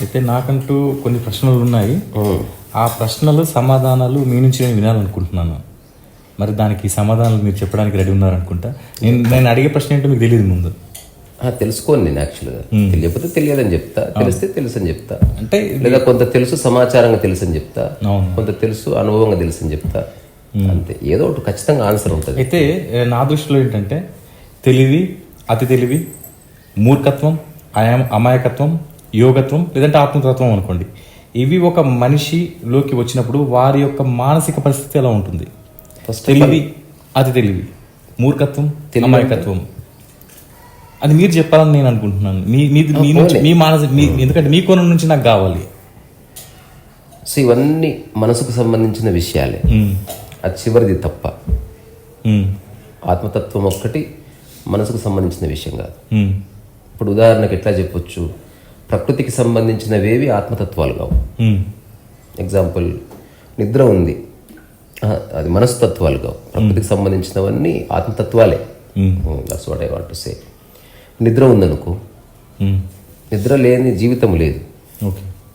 అయితే నాకంటూ కొన్ని ప్రశ్నలు ఉన్నాయి. ఆ ప్రశ్నలు సమాధానాలు మీ నుంచి నేను వినాలనుకుంటున్నాను. మరి దానికి సమాధానాలు మీరు చెప్పడానికి రెడీ ఉన్నారనుకుంటా. నేను నేను అడిగే ప్రశ్న ఏంటో మీకు తెలియదు ముందు. తెలుసుకోను నేను యాక్చువల్గా తెలియకపోతే తెలియదని చెప్తా. తెలిస్తే తెలుసు అని చెప్తా. అంటే లేదా కొంత తెలుసు సమాచారంగా తెలుసు అని చెప్తా. కొంత తెలుసు అనుభవంగా తెలుసు అని చెప్తా. అంతే. ఏదో ఒకటి ఖచ్చితంగా ఆన్సర్ ఉంటుంది. అయితే నా దృష్టిలో ఏంటంటే తెలివి అతి తెలివి మూర్ఖత్వం అయా అమాయకత్వం యోగత్వం లేదంటే ఆత్మతత్వం అనుకోండి. ఇవి ఒక మనిషిలోకి వచ్చినప్పుడు వారి యొక్క మానసిక పరిస్థితి ఎలా ఉంటుంది? తెలివి అతి తెలివి. మూర్ఖత్వం అమాయకత్వం. అది మీరు చెప్పాలని నేను అనుకుంటున్నాను. మీ మీ మీ నుంచి మీ మానసిక మీ ఎందుకంటే మీ కోణం నుంచి నాకు కావాలి. సో ఇవన్నీ మనసుకు సంబంధించిన విషయాలే. ఉమ్, అది చివరిది తప్ప. ఉమ్, ఆత్మతత్వం ఒక్కటి మనసుకు సంబంధించిన విషయం కాదు. ఇప్పుడు ఉదాహరణకు ఎట్లా చెప్పొచ్చు? ప్రకృతికి సంబంధించినవేవి ఆత్మతత్వాలు కావు. ఎగ్జాంపుల్ నిద్ర ఉంది. అది మనస్తత్వాలు కావు. ప్రకృతికి సంబంధించినవన్నీ ఆత్మతత్వాలే. That's what I want to say నిద్ర ఉందనుకో. ఉమ్. నిద్ర లేని జీవితం లేదు.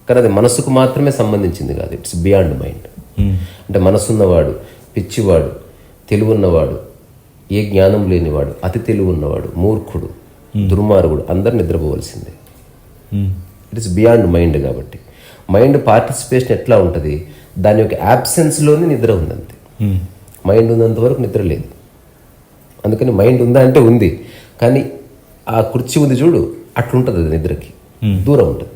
కానీ అది మనసుకు మాత్రమే సంబంధించింది కాదు. ఇట్స్ బియాండ్ మైండ్ అంటే మనసున్నవాడు పిచ్చివాడు తెలివున్నవాడు ఏ జ్ఞానం లేనివాడు అతి తెలివి ఉన్నవాడు మూర్ఖుడు దుర్మార్గుడు అందరు నిద్రపోవలసిందే. ఇట్ ఇస్ బియాండ్ మైండ్ కాబట్టి. మైండ్ పార్టిసిపేషన్ ఎట్లా ఉంటుంది? దాని యొక్క యాబ్సెన్స్లోనే నిద్ర ఉందంతే. మైండ్ ఉన్నంత వరకు నిద్ర లేదు. అందుకని మైండ్ ఉందా అంటే ఉంది. కానీ ఆ కుర్చీ ఉంది చూడు అట్లుంటుంది అది నిద్రకి. దూరం ఉంటుంది.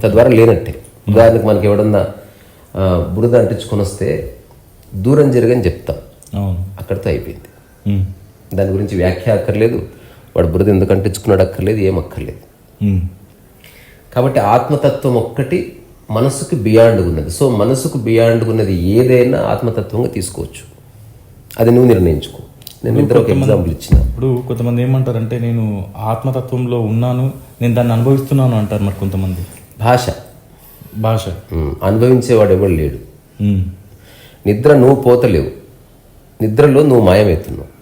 తద్వారా లేనట్టే. ఉదాహరణకు మనకి ఎవడన్నా బురద అంటించుకొని వస్తే దూరం జరగని చెప్తాం. అక్కడితో అయిపోయింది. దాని గురించి వ్యాఖ్య అక్కర్లేదు. వాడు బురద ఎందుకు అంటించుకున్నాడు అక్కర్లేదు ఏం అక్కర్లేదు. కాబట్టి ఆత్మతత్వం ఒక్కటి మనసుకు బియాండ్ ఉన్నది. సో మనసుకు బియాండ్ ఉన్నది ఏదైనా ఆత్మతత్వంగా తీసుకోవచ్చు. అది నువ్వు నిర్ణయించుకో. నేను ఇద్దరు ఒక ఎగ్జాంపుల్ ఇచ్చిన. ఇప్పుడు కొంతమంది ఏమంటారంటే నేను ఆత్మతత్వంలో ఉన్నాను నేను దాన్ని అనుభవిస్తున్నాను అంటారు మరి కొంతమంది. భాష. భాష. అనుభవించేవాడు ఎవడు లేడు. నిద్ర నువ్వు పోతలేవు. నిద్రలో నువ్వు మాయమవుతున్నావు.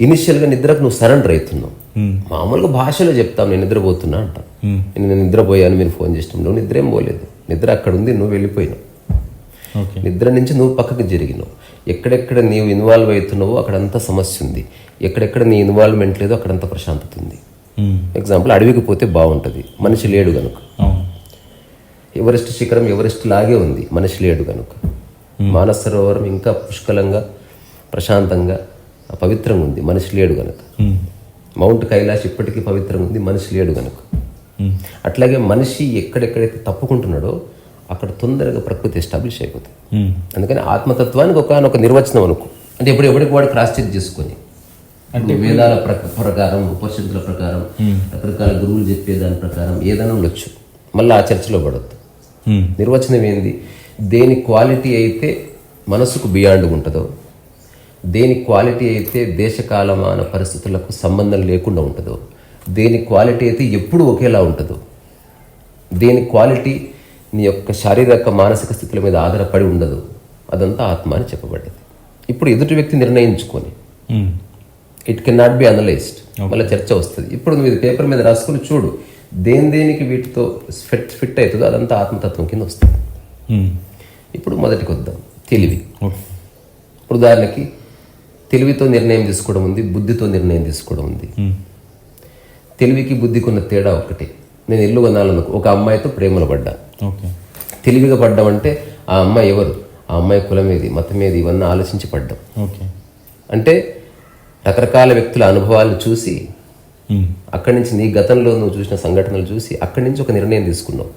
ఇనిషియల్గా నిద్రకు నువ్వు సరెండర్ అవుతున్నావు. మామూలుగా భాషలో చెప్తాం నేను నిద్రపోతున్నా అంటాం. ఉమ్, నేను నిద్రపోయాను మీరు ఫోన్ చేసినాం. నువ్వు నిద్ర ఏం పోలేదు. నిద్ర అక్కడ ఉంది నువ్వు వెళ్ళిపోయినావు. నిద్ర నుంచి నువ్వు పక్కకి జరిగినావు. ఎక్కడెక్కడ నీవు ఇన్వాల్వ్ అవుతున్నావో అక్కడంతా సమస్య ఉంది. ఎక్కడెక్కడ నీ ఇన్వాల్వ్మెంట్ లేదో అక్కడంతా ప్రశాంతత ఉంది. ఎగ్జాంపుల్ అడవికి పోతే బాగుంటుంది. మనిషి లేడు కనుక ఎవరెస్ట్ శిఖరం ఎవరెస్ట్ లాగే ఉంది. మనిషి లేడు కనుక మానస సరోవరం ఇంకా పుష్కలంగా ప్రశాంతంగా పవిత్రంగా ఉంది. మనిషి లేడు కనుక మౌంట్ కైలాష్ ఇప్పటికీ పవిత్రంగా ఉంది మనిషి లేడు కనుక అట్లాగే మనిషి ఎక్కడెక్కడైతే తప్పుకుంటున్నాడో అక్కడ తొందరగా ప్రకృతి ఎస్టాబ్లిష్ అయిపోతుంది. అందుకని ఆత్మతత్వానికి ఒక ఒక నిర్వచనం అనుకో. అంటే ఇప్పుడు ఎవరికి వాడు క్రాస్ చెక్ చేసుకొని. అంటే వేదాల ప్ర- ప్రకారం ఉపనిషత్తుల ప్రకారం రకరకాల గురువులు చెప్పే దాని ప్రకారం ఏదైనా ఉండొచ్చు. మళ్ళీ ఆ చర్చలో పడొద్దు. నిర్వచనం ఏంది? దేని క్వాలిటీ అయితే మనసుకు బియాండ్ ఉంటుందో దేని క్వాలిటీ అయితే దేశకాలమాన పరిస్థితులకు సంబంధం లేకుండా ఉంటుందో దేని క్వాలిటీ అయితే ఎప్పుడు ఒకేలా ఉంటుందో దేని క్వాలిటీ నీ యొక్క శారీరక మానసిక స్థితుల మీద ఆధారపడి ఉండదు అదంతా ఆత్మ అని చెప్పబడ్డది. ఇప్పుడు ఎదుటి వ్యక్తి నిర్ణయించుకొని it can not be analysed మళ్ళీ చర్చ వస్తుంది. ఇప్పుడు నువ్వు ఇది పేపర్ మీద రాసుకుని చూడు దేని దేనికి వీటితో ఫిట్ ఫిట్ అవుతుందో అదంతా ఆత్మతత్వం కింద వస్తుంది. ఉమ్, ఇప్పుడు మొదటికి వద్దాం. తెలివి. ఇప్పుడు ఉదాహరణకి తెలివితో నిర్ణయం తీసుకోవడం ఉంది బుద్ధితో నిర్ణయం తీసుకోవడం ఉంది. తెలివికి బుద్ధికి ఉన్న తేడా ఒకటి. నేను ఇల్లు కొనాలనుకో ఒక అమ్మాయితో ప్రేమలో పడ్డా. తెలివిగా పడ్డామంటే ఆ అమ్మాయి ఎవరు? ఆ అమ్మాయి కులం ఏది మతం ఏది ఇవన్నీ ఆలోచించి పడ్డాం. ఓకే. అంటే రకరకాల వ్యక్తుల అనుభవాలను చూసి అక్కడి నుంచి నీ గతంలో నువ్వు చూసిన సంఘటనలు చూసి అక్కడి నుంచి ఒక నిర్ణయం తీసుకున్నావు.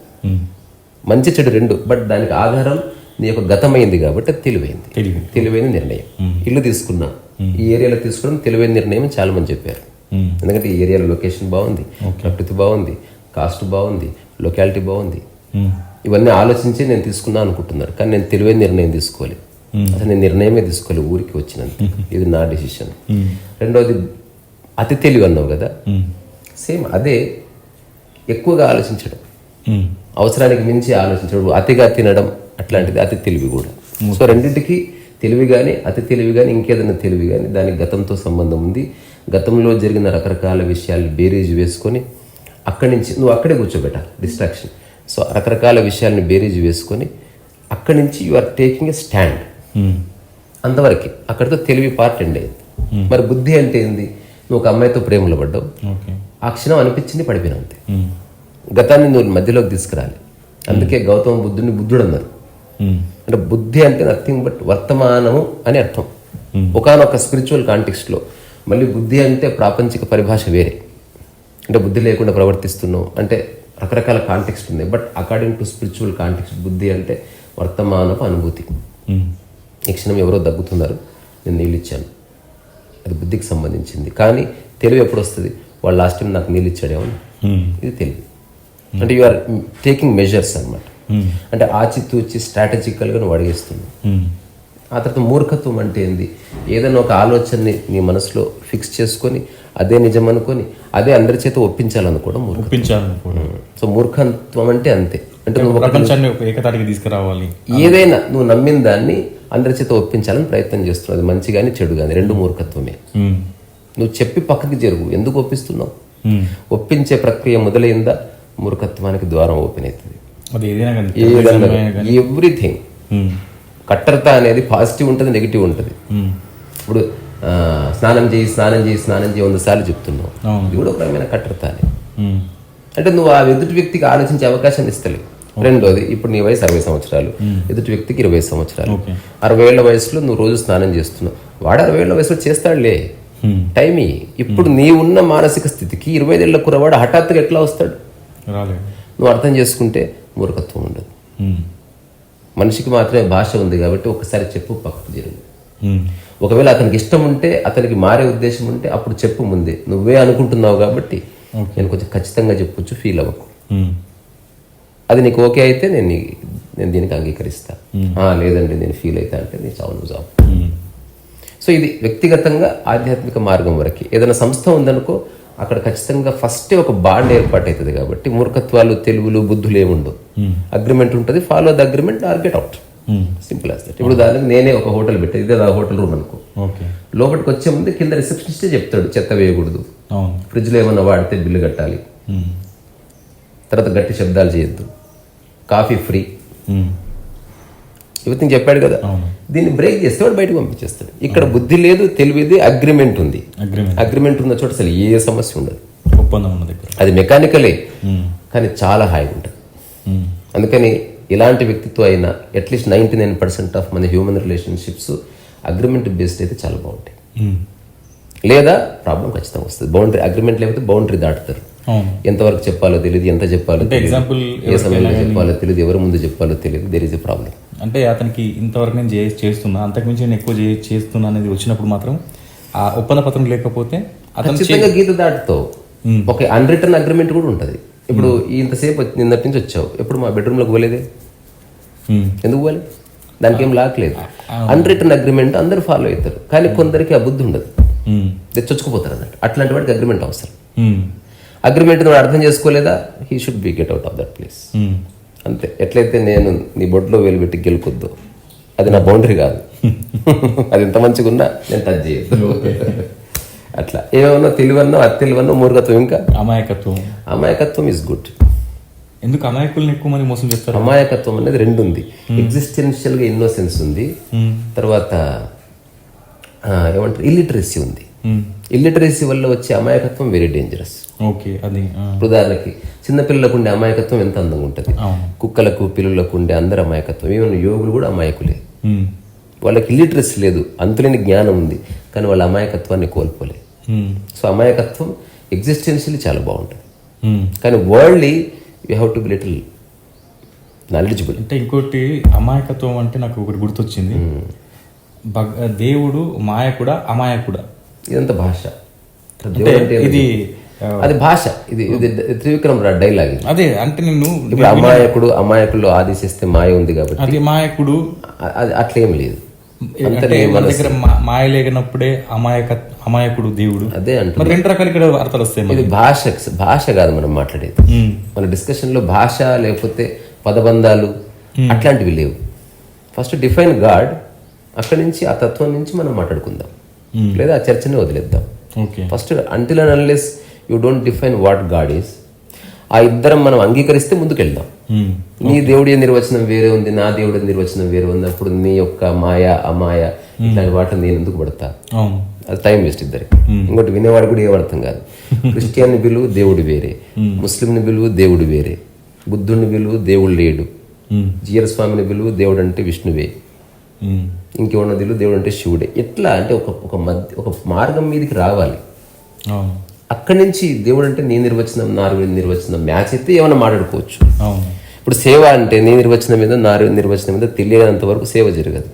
మంచి చెడు రెండు బట్ దానికి ఆధారం నీ యొక్క గతమైంది కాబట్టి అది తెలివైంది. తెలివి తెలివైన నిర్ణయం. ఇల్లు తీసుకున్నా. ఈ ఏరియాలో తీసుకోవడం తెలివైన నిర్ణయం చాలా మంది చెప్పారు. ఎందుకంటే ఈ ఏరియాలో లొకేషన్ బాగుంది. ప్రకృతి బాగుంది. కాస్ట్ బాగుంది. లొకాలిటీ బాగుంది. ఇవన్నీ ఆలోచించి నేను తీసుకున్నా అనుకుంటున్నారు. కానీ నేను తెలివైన నిర్ణయం తీసుకోవాలి. అసలు నేను నిర్ణయమే తీసుకోవాలి ఊరికి వచ్చినంత. ఇది నా డెసిషన్ రెండోది అతి తెలివి అన్నావు కదా? సేమ్ అదే ఎక్కువగా ఆలోచించడం. అవసరానికి మించి ఆలోచించడం. అతిగా తినడం. అట్లాంటిది అతి తెలివి కూడా. సో రెండింటికి తెలివి కానీ అతి తెలివి కానీ ఇంకేదైనా తెలివి కానీ దానికి గతంతో సంబంధం ఉంది. గతంలో జరిగిన రకరకాల విషయాలు బేరీజ్ వేసుకొని అక్కడి నుంచి నువ్వు అక్కడే కూర్చోబెట్ట డిస్ట్రాక్షన్ సో రకరకాల విషయాల్ని బేరీజ్ వేసుకొని అక్కడి నుంచి you are taking a stand అంతవరకు అక్కడితో తెలివి పార్ట్ ఎండ్ అయింది. మరి బుద్ధి అంటే ఏంది? నువ్వు ఒక అమ్మాయితో ప్రేమలో పడ్డావు. ఆ క్షణం అనిపించింది పడిపోయినావు అంతే. గతాన్ని నువ్వు మధ్యలోకి తీసుకురాలి. అందుకే గౌతమ బుద్ధుని బుద్ధుడు అన్నారు. అంటే బుద్ధి అంటే నథింగ్ బట్ వర్తమానము అని అర్థం. ఒకనొక స్పిరిచువల్ కాంటెక్స్ట్లో మళ్ళీ బుద్ధి అంటే ప్రాపంచిక పరిభాష వేరే. అంటే బుద్ధి లేకుండా ప్రవర్తిస్తున్నావు అంటే రకరకాల కాంటెక్స్ట్ ఉన్నాయి. But according to spiritual context బుద్ధి అంటే వర్తమానపు అనుభూతి. ఈ క్షణం ఎవరో దగ్గుతున్నారు నేను నీళ్ళు ఇచ్చాను. అది బుద్ధికి సంబంధించింది. కానీ తెలివి ఎప్పుడు వస్తుంది? వాళ్ళు లాస్ట్ టైం నాకు నీళ్ళు ఇచ్చాడేమో ఇది తెలివి. అంటే యు ఆర్ టేకింగ్ మెజర్స్ అనమాట అంటే ఆచితూచి స్ట్రాటజికల్గా నువ్వు అడిగేస్తున్నావు ఉమ్, ఆ తర్వాత మూర్ఖత్వం అంటే ఏంది? ఏదైనా ఒక ఆలోచనని నీ మనసులో ఫిక్స్ చేసుకొని అదే నిజం అనుకొని అదే అందరి చేత ఒప్పించాలనుకోవడం ఒప్పించాలనుకోవడం సో మూర్ఖత్వం అంటే అంతే. అంటే నువ్వు ప్రపంచాన్ని ఏకతాటికి తీసుకురావాలి. ఏదైనా నువ్వు నమ్మిన దాన్ని అందరి చేత ఒప్పించాలని ప్రయత్నం చేస్తున్నావు. అది మంచి కానీ చెడు కానీ రెండు మూర్ఖత్వమే. నువ్వు చెప్పి పక్కకి జరుగు. ఎందుకు ఒప్పిస్తున్నావు? ఒప్పించే ప్రక్రియ మొదలైందా? మూర్ఖత్వానికి ద్వారం ఓపెన్ అవుతుంది. ఏదైనా ఎవ్రీథింగ్ కట్టరత అనేది పాజిటివ్ ఉంటుంది నెగిటివ్ ఉంటుంది. ఇప్పుడు స్నానం చేయి స్నానం చేయి స్నానం చేయి వంద సార్లు చెప్తున్నావు. ఇది కూడా ఒక రకమైన కట్టరత అని అంటే నువ్వు ఆ ఎదుటి వ్యక్తికి ఆలోచించే అవకాశం ఇస్తలేవు రెండోది ఇప్పుడు నీ వయసు అరవై సంవత్సరాలు ఎదుటి వ్యక్తికి ఇరవై సంవత్సరాలు. అరవై ఏళ్ళ వయసులో నువ్వు రోజు స్నానం చేస్తున్నావు. వాడు అరవై ఏళ్ళ వయసులో చేస్తాడులే. టైం. ఇప్పుడు నీ ఉన్న మానసిక స్థితికి ఇరవై ఏళ్ళ కురవాడు హఠాత్తుగా ఎట్లా వస్తాడు? నువ్వు అర్థం చేసుకుంటే మూర్ఖత్వం ఉండదు. మనిషికి మాత్రమే భాష ఉంది కాబట్టి ఒకసారి చెప్పు పక్కకు జరుగు ఉమ్, ఒకవేళ అతనికి ఇష్టం ఉంటే అతనికి మారే ఉద్దేశం ఉంటే అప్పుడు చెప్పు ముందే. నువ్వే అనుకుంటున్నావు కాబట్టి నేను కొంచెం ఖచ్చితంగా చెప్పొచ్చు ఫీల్ అవ్వకు. అది నీకు ఓకే అయితే నేను నేను దీనికి అంగీకరిస్తా. లేదండి నేను ఫీల్ అవుతా అంటే నీ చావు నువ్వు చావు. సో ఇది వ్యక్తిగతంగా ఆధ్యాత్మిక మార్గం వరకు. ఏదైనా సంస్థ ఉందనుకో అక్కడ ఖచ్చితంగా ఫస్టే ఒక బాండ్ ఏర్పాటు అవుతుంది కాబట్టి మూర్ఖత్వాలు తెలుగులు బుద్ధులు ఏముండవు. అగ్రిమెంట్ ఉంటుంది follow the agreement or get out simple as that ఇప్పుడు దానికి నేనే ఒక హోటల్ పెట్టా ఇదే నా హోటల్ రూమ్ అనుకో. లోపలికి వచ్చే ముందు కింద రిసెప్షనిస్టే చెప్తాడు చెత్త వేయకూడదు. ఫ్రిడ్జ్లో ఏమన్నా వాడితే బిల్లు కట్టాలి. తర్వాత గట్టి శబ్దాలు చేయొద్దు. Coffee free. ఇవన్నీ చెప్పాడు కదా. దీన్ని బ్రేక్ చేస్తే వాడు బయటకు పంపించేస్తాడు. ఇక్కడ బుద్ధి లేదు తెలివిది అగ్రిమెంట్ ఉంది. అగ్రిమెంట్ ఉన్న చోట అసలు ఏ సమస్య ఉండదు. ఒప్పందం అది మెకానికలే కానీ చాలా హాయిగా ఉంటుంది. అందుకని ఇలాంటి వ్యక్తితో అయినా at least ninety nine percent of మన హ్యూమన్ రిలేషన్షిప్స్ అగ్రిమెంట్ బేస్డ్ అయితే చాలా బాగుంటాయి. లేదా ప్రాబ్లం ఖచ్చితంగా వస్తుంది. బౌండరీ అగ్రిమెంట్ లేకపోతే బౌండరీ దాటుతారు. ఎంతవరకు చెప్పాలో తెలియదు ఎంత చెప్పాలో తెలియదు ఏ సమయంలో చెప్పాలో తెలియదు ఎవరి ముందు చెప్పాలో తెలియదు దెర్ ఇస్ ఎ ప్రాబ్లం అంటే అతనికి ఇంతవరకు నేను చే- చేస్తున్నా. అంతకుమించి నేను ఎక్కువ చేస్తున్నా అనేది వచ్చినప్పుడు మాత్రం ఆ ఒప్పంద పత్రం లేకపోతే అతను గీత దాటుతావు. ఒక అన్రిటర్న్ అగ్రిమెంట్ కూడా ఉంటుంది. ఇప్పుడు ఇంతసేపు నిన్నటి నుంచి వచ్చావు. ఎప్పుడు మా బెడ్రూమ్లోకి పోలేదే? ఎందుకు పోలే? దానికి ఏం లాక్లేదు అన్రిటర్న్ అగ్రిమెంట్ అందరూ ఫాలో అవుతారు కానీ కొందరికి ఆ బుద్ధి ఉండదు. తెచ్చొచ్చుకుపోతారు అన్నట్టు. అట్లాంటి వాడికి అగ్రిమెంట్ అవసరం. అగ్రిమెంట్ నువ్వు అర్థం చేసుకోలేదా? He should be get out of that place అంతే. ఎట్లయితే నేను నీ బొడ్లో వేలు పెట్టి గెలుకొద్దు అది నా బౌండరీ కాదు. అది ఎంత మంచిగా ఉన్నా నేను టచ్ చేయదు అట్లా. ఏమన్నా తెలివన్నో అతి తెలివన్నో మూర్ఖత్వం ఇంకా? అమాయకత్వం. అమాయకత్వం ఇస్ గుడ్ ఎందుకు అమాయకుల్ని ఎక్కువ మంది మోసం చేస్తారు? అమాయకత్వం అనేది రెండు ఉంది ఎగ్జిస్టెన్షియల్గా ఇన్నోసెన్స్ ఉంది తర్వాత ఏమంటారు? ఇల్లిటరసీ ఉంది. ఇల్లిటరసీ వల్ల వచ్చే అమాయకత్వం వెరీ డేంజరస్ ఓకే అది ఉదాహరణకి చిన్నపిల్లలకు ఉండే అమాయకత్వం ఎంత అందంగా ఉంటుంది? కుక్కలకు పిల్లులకు ఉండే అందరు అమాయకత్వం. ఈవెన్ యోగులు కూడా అమాయకులే. ఉమ్, వాళ్ళకి ఇల్లిటరసీ లేదు అంతులేని జ్ఞానం ఉంది కానీ వాళ్ళ అమాయకత్వాన్ని కోల్పోలే. సో అమాయకత్వం ఎగ్జిస్టెన్షియల్లీ చాలా బాగుంటుంది. కానీ worldly you have to be little knowledgeable అంటే ఇంకోటి అమాయకత్వం అంటే నాకు ఒకటి గుర్తొచ్చింది. దేవుడు మాయకుడా అమాయకుడా? ఇదంతా భాష. ఇది అది భాష. ఇది ఇది త్రివిక్రమ్ రా డైలాగ్ అదే అంటే నిన్ను ఇప్పుడు అమాయకుడు అమాయకుల్లో ఆదేశిస్తే మాయ ఉంది కాబట్టి అది మాయకుడు అది అట్లేం లేదు. అంటే మన దగ్గర మాయ లేనప్పుడే అమాయక అమాయకుడు దేవుడు. అదే అంట రెండు రకాల ఇక్కడ అర్థాలు వస్తాయి ఇది భాష భాష కాదు మనం మాట్లాడేది. మన డిస్కషన్లో భాష లేకపోతే పదబంధాలు అట్లాంటివి లేవు. ఫస్ట్ డిఫైన్ గాడ్ అక్కడి నుంచి ఆ తత్వం నుంచి మనం మాట్లాడుకుందాం. లేదా ఆ చర్చని వదిలేద్దాం. First until and unless you don't define what God is ఆ ఇద్దరం మనం అంగీకరిస్తే ముందుకెళ్దాం. ఉమ్, నీ దేవుడి నిర్వచనం వేరే ఉంది నా దేవుడి నిర్వచనం వేరే ఉంది అప్పుడు నీ యొక్క మాయ అమాయ ఇట్లాంటి వాటిని నేను ఎందుకు పడతా? అది టైం వేస్ట్ ఇద్దరికి. ఇంకోటి వినేవాడు కూడా ఏం అర్థం కాదు. క్రిస్టియన్ బిలువు దేవుడు వేరే. ముస్లింని బిలువు దేవుడు వేరే. బుద్ధుడిని బిలువు దేవుడు లేడు. జీర స్వామిని బిలువు దేవుడు అంటే విష్ణువే. ఇంకెవరిని బిలువు దేవుడు అంటే శివుడే. ఎట్లా అంటే ఒక ఒక మధ్య ఒక మార్గం మీదకి రావాలి. అక్కడి నుంచి దేవుడు అంటే నీ నిర్వచనం నా నిర్వచనం మ్యాచ్ అయితే ఏమైనా మాట్లాడుకోవచ్చు. ఇప్పుడు సేవ అంటే నీ నిర్వచనం మీద నా నిర్వచనం మీద తెలియనంత వరకు సేవ జరగదు.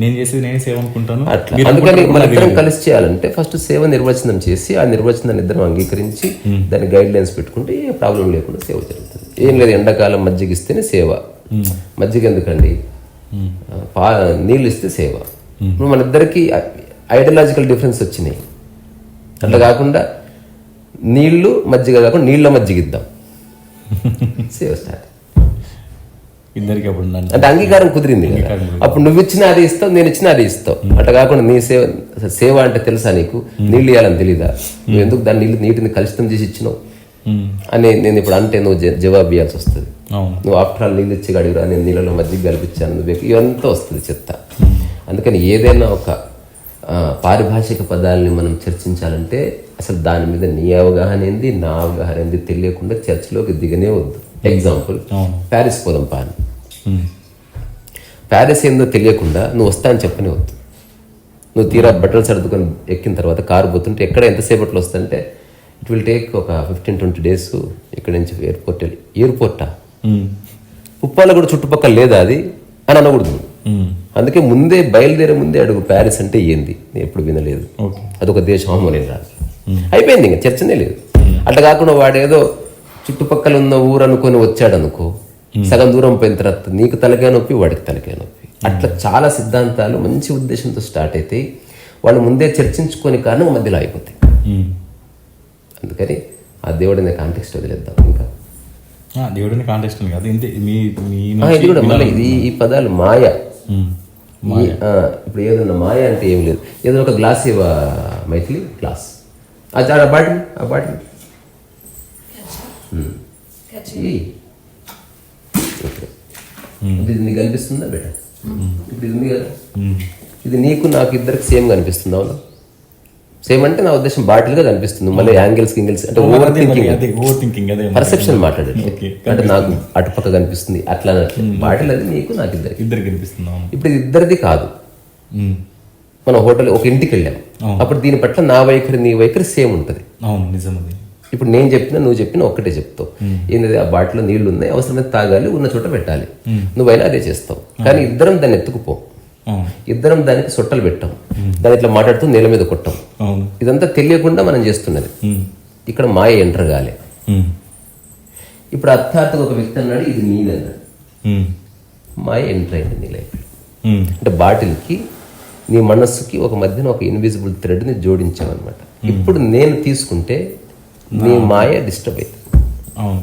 నేను చేసేది నేను సేవ అనుకుంటాను. అట్లా. మీరు అందుకని మన ఇద్దరం కలిసి చేయాలంటే ఫస్ట్ సేవ నిర్వచనం చేసి ఆ నిర్వచనాన్ని ఇద్దరం అంగీకరించి దాని గైడ్ లైన్స్ పెట్టుకుంటే ఏ ప్రాబ్లం లేకుండా సేవ జరుగుతుంది. ఏం లేదు ఎండాకాలం మజ్జిగ ఇస్తేనే సేవ మజ్జిగ ఎందుకండి? పా నీళ్ళు ఇస్తే సేవ ఇప్పుడు మన ఇద్దరికి ఐడియాలజికల్ డిఫరెన్స్ వచ్చినాయి. అట్లా కాకుండా నీళ్ళు మజ్జిగ కాకుండా నీళ్ళ మజ్జిగ ఇద్దాం సేవ స్టార్ట్. ఇద్దరికి అప్పుడు అంటే అంగీకారం కుదిరింది కదా. అప్పుడు నువ్వు ఇచ్చిన అది ఇస్తావు నేను ఇచ్చిన అది ఇస్తావు. అట్లా కాకుండా నీ సేవ సేవ అంటే తెలుసా నీకు? నీళ్ళు ఇవ్వాలని తెలీదా? నువ్వు ఎందుకు దాన్ని నీళ్ళు నీటిని కలుషితం చేసి ఇచ్చినావు? అని నేను ఇప్పుడు అంటే నువ్వు జవాబు ఇవ్వాల్సి వస్తుంది. నువ్వు ఆఫ్టర్ ఆల్ నీళ్ళు ఇచ్చి అడిగిరా నేను నీళ్ళలో మజ్జిగ కల్పించాను నువ్వు ఇవంతా వస్తుంది చెత్త. అందుకని ఏదైనా ఒక పారిభాషిక పదాలని మనం చర్చించాలంటే అసలు దాని మీద నీ అవగాహన ఏంది నా అవగాహన ఏంది తెలియకుండా చర్చలోకి దిగనే వద్దు. ఎగ్జాంపుల్ ప్యారిస్ పోదాం పాని ప్యారిస్ ఏందో తెలియకుండా నువ్వు వస్తా అని చెప్పని వద్దు. నువ్వు తీరా బట్టలు సర్దుకొని ఎక్కిన తర్వాత కారు పోతుంటే ఎక్కడ ఎంతసేపట్లో వస్తుంటే ఇట్ విల్ టేక్ ఒక ఫిఫ్టీన్ ట్వంటీ డేస్ ఇక్కడ నుంచి ఎయిర్పోర్ట్ వెళ్ళి ఎయిర్పోర్టా ఉమ్, ఉప్పాల కూడా చుట్టుపక్కల లేదా అది? అని అనకూడదు. ఉమ్, అందుకే ముందే బయలుదేరే ముందే అడుగు ప్యారిస్ అంటే ఏంది? నేను ఎప్పుడు వినలేదు. అదొక దేశం అమ్మని రాదు అయిపోయింది ఇంకా చర్చనే లేదు. అట్లా కాకుండా వాడేదో చుట్టుపక్కల ఉన్న ఊరు అనుకొని వచ్చాడు అనుకో సగం దూరం పోయిన తర్వాత నీకు తలకాయ నొప్పి వాడికి తలకాయ నొప్పి. అట్లా చాలా సిద్ధాంతాలు మంచి ఉద్దేశంతో స్టార్ట్ అవుతాయి వాళ్ళు ముందే చర్చించుకొని కారణం మధ్యలో అయిపోతాయి. అందుకని ఆ దేవుడిని కాంటెక్స్ట్ వదిలేద్దాం ఇంకా. ఆ, దేవుడిని కాంటెక్స్ట్ కాదు. ఇంతే మీ ఇది కూడా మళ్ళీ ఇది ఈ పదాలు మాయ. ఇప్పుడు ఏదన్నా మాయ అంటే ఏం లేదు. ఏదో ఒక గ్లాస్ ఇవ్వ మైథిలి? గ్లాస్ ఆ చాలు, ఆ బాటిల్ ఆ బాటిల్. ఇది నీకు కనిపిస్తుందా బేట? ఇప్పుడు ఇది ఉంది కదా? ఇది నీకు నాకు ఇద్దరికి సేమ్ కనిపిస్తుంది అవునా? సేమ్ అంటే నా ఉద్దేశం బాటిల్గా కనిపిస్తుంది. మళ్ళీ యాంగిల్స్ గింగిల్స్ అంటే ఓవర్ థింకింగ్. పర్సెప్షన్ మాట్లాడేది. అంటే నాకు అటుపక్క కనిపిస్తుంది అట్లా బాటిల్ అది నీకు నాకు ఇద్దరికి. ఇద్దరికి కనిపిస్తుంది ఇప్పుడు ఇది ఇద్దరిది కాదు. మనం హోటల్ ఒక ఇంటికి వెళ్ళాం. అప్పుడు దీని పట్ల నా వైఖరి నీ వైఖరి సేమ్ ఉంటుంది. ఇప్పుడు నేను చెప్పినా నువ్వు చెప్పినా ఒక్కటే చెప్తావు. ఏంటది ఆ బాటిలో నీళ్ళు ఉన్నాయి అవసరమైతే తాగాలి ఉన్న చోట పెట్టాలి. నువ్వైనా అదే చేస్తావు. కానీ ఇద్దరం దాన్ని ఎత్తుకుపో. అవును ఇద్దరం దానికి సొట్టలు పెట్టాం. దాన్ని ఇట్లా మాట్లాడుతూ నేల మీద కొట్టాం. ఇదంతా తెలియకుండా మనం చేస్తున్నది. ఇక్కడ మాయ ఎంటర్ కాలే. ఇప్పుడు అర్థార్థకు ఒక వ్యక్తి అన్నాడు ఇది నీది అన్నాడు. ఉమ్, మాయ ఎంటర్ అయింది నీ లైఫ్ అంటే బాటిల్కి నీ మనస్సుకి ఒక మధ్యన ఒక ఇన్విజిబుల్ థ్రెడ్ని జోడించామన్నమాట. ఇప్పుడు నేను తీసుకుంటే నీ మాయ డిస్టర్బ్ అవును.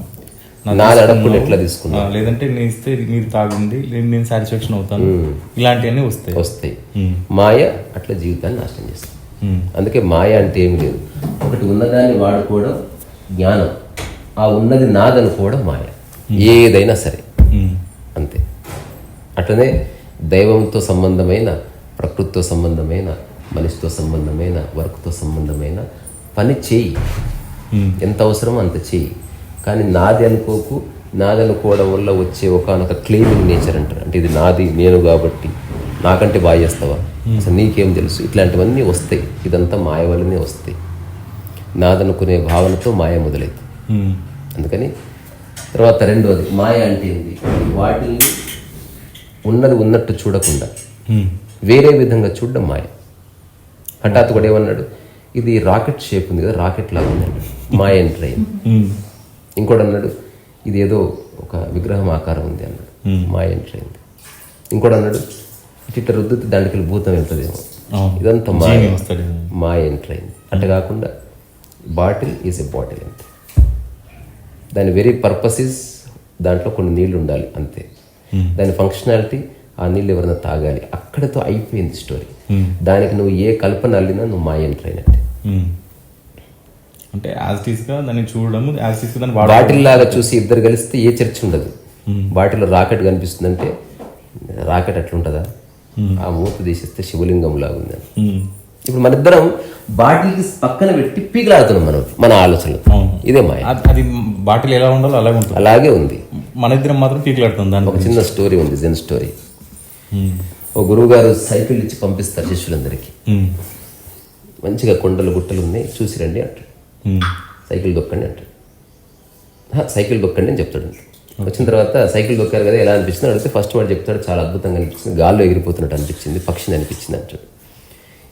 నాది అడగకుండా ఎట్లా తీసుకున్నా లేదంటే నేను ఇస్తే మీరు తాగుండి నేను సాటిస్ఫాక్షన్ అవుతాను. ఇలాంటివన్నీ వస్తాయి. వస్తాయి. మాయ అట్లా జీవితాన్ని నాశనం చేస్తుంది. అందుకే మాయ అంటే ఏం లేదు. ఒకటి ఉన్నదాన్ని వాడుకోవడం జ్ఞానం. ఆ ఉన్నది నాదనుకోవడం మాయ. ఏదైనా సరే. అంతే. అట్లనే దైవంతో సంబంధమైన ప్రకృతితో సంబంధమైన మనిషితో సంబంధమైన వర్క్తో సంబంధమైన పని చేయి. ఎంత అవసరమో అంత చేయి. కానీ నాది అనుకోకు నాది అనుకోవడం వల్ల వచ్చే ఒకనొక క్లెయిమింగ్ నేచర్ అంటారు. అంటే ఇది నాది నేను కాబట్టి నాకంటే బాగా చేస్తావా? అసలు నీకేం తెలుసు? ఇట్లాంటివన్నీ వస్తాయి. ఇదంతా మాయ వల్లనే వస్తాయి. నాదనుకునే భావనతో మాయ మొదలవుతుంది ఉమ్, అందుకని తర్వాత రెండోది మాయ అంటే ఏంది? వాటిని ఉన్నది ఉన్నట్టు చూడకుండా ఉమ్, వేరే విధంగా చూడడం మాయ. హఠాత్ కూడా ఏమన్నాడు? ఇది రాకెట్ షేప్ ఉంది కదా రాకెట్ లాగా ఉంది అన్నాడు. మాయ ఎంటర్ అయింది ఇంకోటి అన్నాడు ఇది ఏదో ఒక విగ్రహం ఆకారం ఉంది అన్నాడు. మాయ ఎంటర్ అయింది ఇంకోటి అన్నాడు ఇట్లా రుద్దుతే వెళ్ళి భూతం వెళ్తుందేమో. ఇదంతా మాయ. వస్తాడు. మాయ ఎంటర్ అయింది అట్లా కాకుండా బాటిల్ ఈజ్ ఎ బాటిల్ అంతే. దాని వెరీ పర్పస్ ఇస్ దాంట్లో కొన్ని నీళ్ళు ఉండాలి అంతే. దాని ఫంక్షనాలిటీ ఆ నీళ్ళు ఎవరైనా తాగాలి. అక్కడతో అయిపోయింది స్టోరీ. దానికి నువ్వు ఏ కల్పన అల్లినా నువ్వు మాయ ఎంటర్ అయినట్టే అంటే యాజ్గా దాన్ని చూడడం యాజ్గా దాన్ని బాటిల్ లాగా చూసి ఇద్దరు కలిస్తే ఏ చర్చ ఉండదు. బాటిల్లో రాకెట్ కనిపిస్తుందంటే రాకెట్ అట్లుంటుందా? ఆ మూత తీసేస్తే శివలింగం లాగా ఉందని ఉమ్. ఇప్పుడు మన ఇద్దరం బాటిల్కి పక్కన పెట్టి పీకలాడుతున్నాం మనం మన ఆలోచనలు. ఇదే మాయ. అది- బాటిల్ ఎలా ఉండాలో అలాగే ఉంటుంది. అలాగే ఉంది. మన ఇద్దరం మాత్రం పీకులాడుతుంది దాని ఒక చిన్న స్టోరీ ఉంది జెన్ స్టోరీ. ఓ గురువు గారు సైకిల్ ఇచ్చి పంపిస్తారు శిష్యులందరికీ. మంచిగా కొండలు గుట్టలు ఉన్నాయి చూసి రండి అంటాడు. సైకిల్ దొక్కండి అంటాడు. "హా, సైకిల్ దొక్కండి అని చెప్తాడు వచ్చిన తర్వాత సైకిల్ దొక్కారు కదా ఎలా అనిపిస్తుంది అడిగితే ఫస్ట్ వాడు చెప్తాడు చాలా అద్భుతంగా అనిపిస్తుంది గాల్లో ఎగిరిపోతున్నట్టు అనిపించింది పక్షిని అనిపించింది అంటాడు.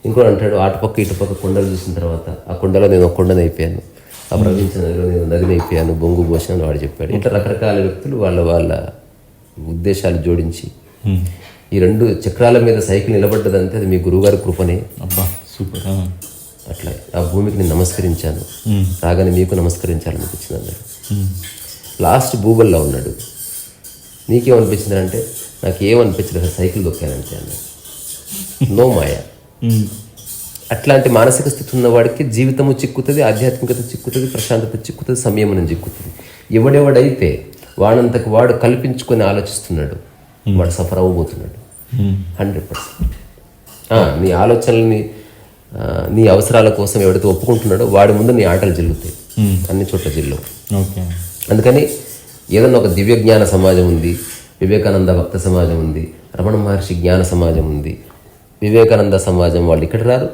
ఇంకోటి అంటాడు అటుపక్క ఇటుపక్క కొండలు చూసిన తర్వాత ఆ కొండలో నేను ఒక కొండని అయిపోయాను ఆ ప్రవహించిన నదిలో నేను నదిని అయిపోయాను బొంగు అని వాడు చెప్పాడు. ఇట్లా రకరకాల వ్యక్తులు వాళ్ళ వాళ్ళ ఉద్దేశాలు జోడించి. ఈ రెండు చక్రాల మీద సైకిల్ నిలబడ్డదంటే అది మీ గురువుగారి కృపనే. అబ్బా సూపర్. అట్లా ఆ భూమికి నేను నమస్కరించాను. రాగానే మీకు నమస్కరించాలనిపించింది అన్నాడు. లాస్ట్ భూబల్లో ఉన్నాడు. నీకేమనిపించింది అంటే నాకు ఏమనిపించలేదు సైకిల్ దొక్కానంటే అన్నాడు. నో మాయ. అట్లాంటి మానసిక స్థితి ఉన్నవాడికి జీవితము చిక్కుతుంది ఆధ్యాత్మికత చిక్కుతుంది ప్రశాంతత చిక్కుతుంది సంయమనం చిక్కుతుంది. ఎవడెవడైతే వాడంతకు వాడు కల్పించుకొని ఆలోచిస్తున్నాడు వాడు సఫర్ అవ్వబోతున్నాడు. Hundred percent. నీ ఆలోచనల్ని నీ అవసరాల కోసం ఎవడైతే ఒప్పుకుంటున్నాడో వాడి ముందు నీ ఆటలు జల్లుతాయి అన్ని చోట్ల జిల్లవు ఓకే. అందుకని ఏదన్నా ఒక దివ్య జ్ఞాన సమాజం ఉంది వివేకానంద భక్త సమాజం ఉంది రమణ మహర్షి జ్ఞాన సమాజం ఉంది వివేకానంద సమాజం వాళ్ళు ఇక్కడ రారు.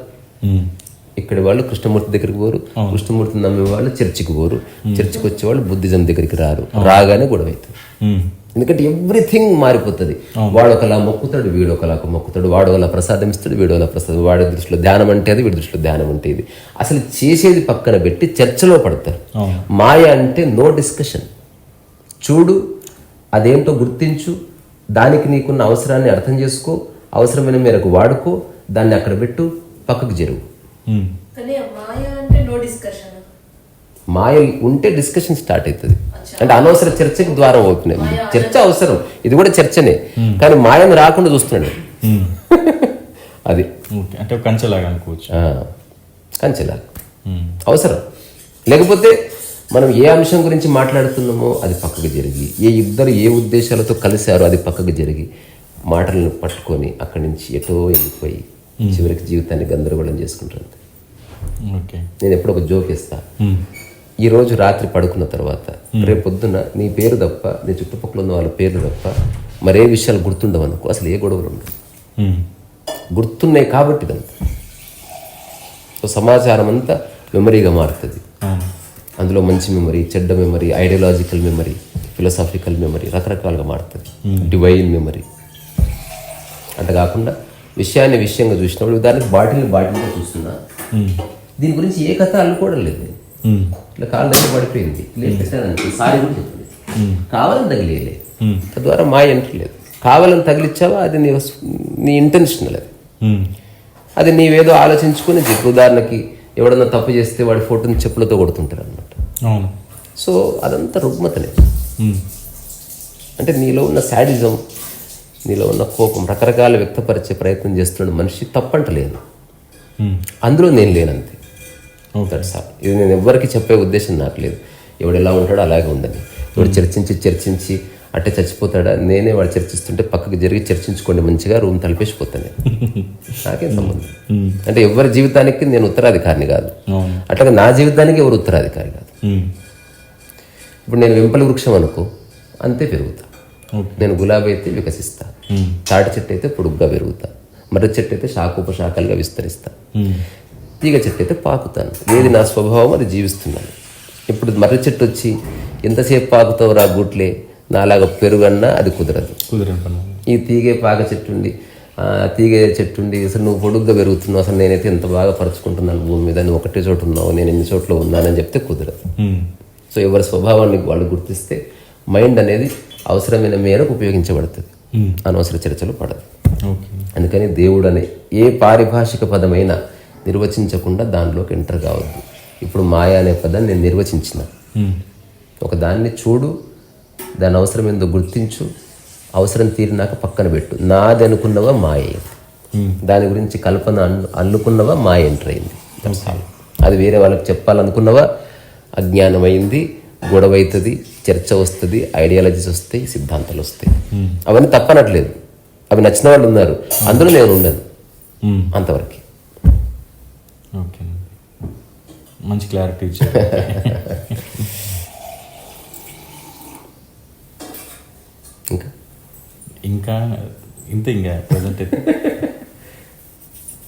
ఇక్కడ వాళ్ళు కృష్ణమూర్తి దగ్గరికి పోరు కృష్ణమూర్తిని నమ్మే వాళ్ళు చర్చికి పోరు. చర్చికి వచ్చే వాళ్ళు బుద్ధిజం దగ్గరికి రారు. రాగానే గొడవ అవుతుంది. ఎందుకంటే ఎవ్రీథింగ్ మారిపోతుంది. వాడు ఒకలా మొక్కుతాడు వీడు ఒకలా మొక్కుతాడు వాడు ఒకలా ప్రసాదం ఇస్తాడు వీడు ఒకలా ప్రసాదం వాడి దృష్టిలో ధ్యానం అంటే అది వీడి దృష్టిలో ధ్యానం అంటే ఇది. అసలు చేసేది పక్కన పెట్టి చర్చలో పడతారు. మాయ అంటే నో డిస్కషన్ చూడు అదేంటో గుర్తించు దానికి నీకున్న అవసరాన్ని అర్థం చేసుకో అవసరమైన మేరకు వాడుకో దాన్ని అక్కడ పెట్టు పక్కకు జరుగు. ఉమ్. కానీ ఆ మాయ అంటే నో డిస్కషన్ మాయ ఉంటే డిస్కషన్ స్టార్ట్ అవుతుంది. అంటే అనవసర చర్చకి ద్వారం అవుతున్నాయి. చర్చ అవసరం. ఇది కూడా చర్చనే. కానీ మాయను రాకుండా చూస్తున్నాడు. అది. ఓకే. అంటే కంచెలాగా అనుకోవచ్చు. కంచెలా. అవసరం. లేకపోతే మనం ఏ అంశం గురించి మాట్లాడుతున్నామో అది పక్కకు జరిగి ఏ ఇద్దరు ఏ ఉద్దేశాలతో కలిశారో అది పక్కకు జరిగి మాటలను పట్టుకొని అక్కడి నుంచి ఎటో వెళ్ళిపోయి చివరికి జీవితాన్ని గందరగోళం చేసుకుంటారు ఓకే. నేను ఎప్పుడు ఒక జోక్ ఇస్తా ఉమ్. ఈ రోజు రాత్రి పడుకున్న తర్వాత రేపు పొద్దున నీ పేరు తప్ప నీ చుట్టుపక్కల ఉన్న వాళ్ళ పేర్లు తప్ప మరే విషయాలు గుర్తుండవు అనుకో అసలు ఏ గొడవలు ఉండవు. గుర్తున్నాయి కాబట్టి ఇదంతా సో సమాచారం అంతా మెమరీగా మారుతుంది అందులో మంచి మెమరీ చెడ్డ memory ideological memory philosophical memory రకరకాలుగా మారుతుంది డివైన్ మెమరీ అంటే కాకుండా విషయాన్ని విషయంగా చూసినప్పుడు ఉదాహరణకి బాటిల్ని బాటిల్గా చూస్తున్నా. దీని గురించి ఏ కథ అనుకోవడం లేదు. ఇట్లా కాళ్ళ దగ్గర పడిపోయింది. లేదు పెట్టానంటే సారీ కూడా చెప్పింది కావాలని తగిలేయలే తద్వారా మా ఎంట్రీ లేదు. కావాలని తగిలిచ్చావా? అది నీ నీ ఇంటెన్షనల్ అది ఉమ్. అది నీవేదో ఆలోచించుకుని చెప్పు ఉదాహరణకి ఎవడన్నా తప్పు చేస్తే వాడి ఫోటోని చెప్పులతో కొడుతుంటారు అనమాట సో అదంతా రుగ్మతలే. అంటే నీలో ఉన్న శాడిజం నీలో ఉన్న కోపం రకరకాల వ్యక్తపరిచే ప్రయత్నం చేస్తున్నాడు మనిషి తప్పంటలేదు ఉమ్. అందులో నేను లేనంతే. దట్స్ ఆల్ ఇది నేను ఎవ్వరికి చెప్పే ఉద్దేశం నాకు లేదు. ఎవడు ఎలా ఉంటాడో అలాగే ఉందని ఎవడు చర్చించి చర్చించి అట్టే చచ్చిపోతాడా? నేనే వాడు చర్చిస్తుంటే పక్కకి జరిగి చర్చించుకోండి మంచిగా రూమ్ తలిపేసిపోతాను. నాకేం సంబంధం. అంటే ఎవరి జీవితానికి నేను ఉత్తరాధికారిని కాదు. అట్లాగే నా జీవితానికి ఎవరు ఉత్తరాధికారి కాదు. ఉమ్. ఇప్పుడు నేను వెంపలి వృక్షం అనుకో అంతే పెరుగుతా. నేను గులాబీ అయితే వికసిస్తా. తాటి చెట్టు అయితే పొడుగ్గా పెరుగుతా. మర్రి చెట్టు అయితే శాఖోపశాఖలుగా విస్తరిస్తా. తీగ చెట్టు అయితే పాకుతాను. ఏది నా స్వభావం అది జీవిస్తున్నాను. ఇప్పుడు మర్రి చెట్టు వచ్చి ఎంతసేపు పాకుతావు రా గుట్లే? నాలాగా పెరుగన్నా అది కుదరదు. ఈ తీగే పాక చెట్టు ఉండి ఆ, తీగే చెట్టు ఉండి అసలు నువ్వు పొడుగ్గా పెరుగుతున్నావు. అసలు నేనైతే ఎంత బాగా పరుచుకుంటున్నాను భూమి మీద. నువ్వు ఒకటే చోటు ఉన్నావు నేను ఎన్ని చోట్ల ఉన్నానని చెప్తే కుదరదు. సో ఎవరి స్వభావాన్ని వాళ్ళు గుర్తిస్తే మైండ్ అనేది అవసరమైన మేరకు ఉపయోగించబడుతుంది. అనవసర చర్చలు పడదు. అందుకని దేవుడు అనే ఏ పారిభాషిక పదమైనా నిర్వచించకుండా దానిలోకి ఎంటర్ కావద్దు. ఇప్పుడు మాయ అనే పదాన్ని నేను నిర్వచించిన. ఒక దాన్ని చూడు దాని అవసరం ఏందో గుర్తించు అవసరం తీరినాక పక్కన పెట్టు. నాది అనుకున్నవా మాయ అయింది. దాని గురించి కల్పన అల్లు అల్లుకున్నవా మాయ ఎంటర్ అయింది. అది వేరే వాళ్ళకి చెప్పాలనుకున్నవా? అజ్ఞానమైంది గొడవ అవుతుంది చర్చ వస్తుంది ఐడియాలజీస్ వస్తాయి సిద్ధాంతాలు వస్తాయి. అవన్నీ తప్పనట్లేదు. అవి నచ్చిన వాళ్ళు ఉన్నారు. అందులో నేను ఉండను. అంతవరకు. ఓకే. మంచి క్లారిటీ ఇచ్చారు. ఇంకా? ఇంకా ఇంత ఇంకా ప్రజెంట్ అయితే.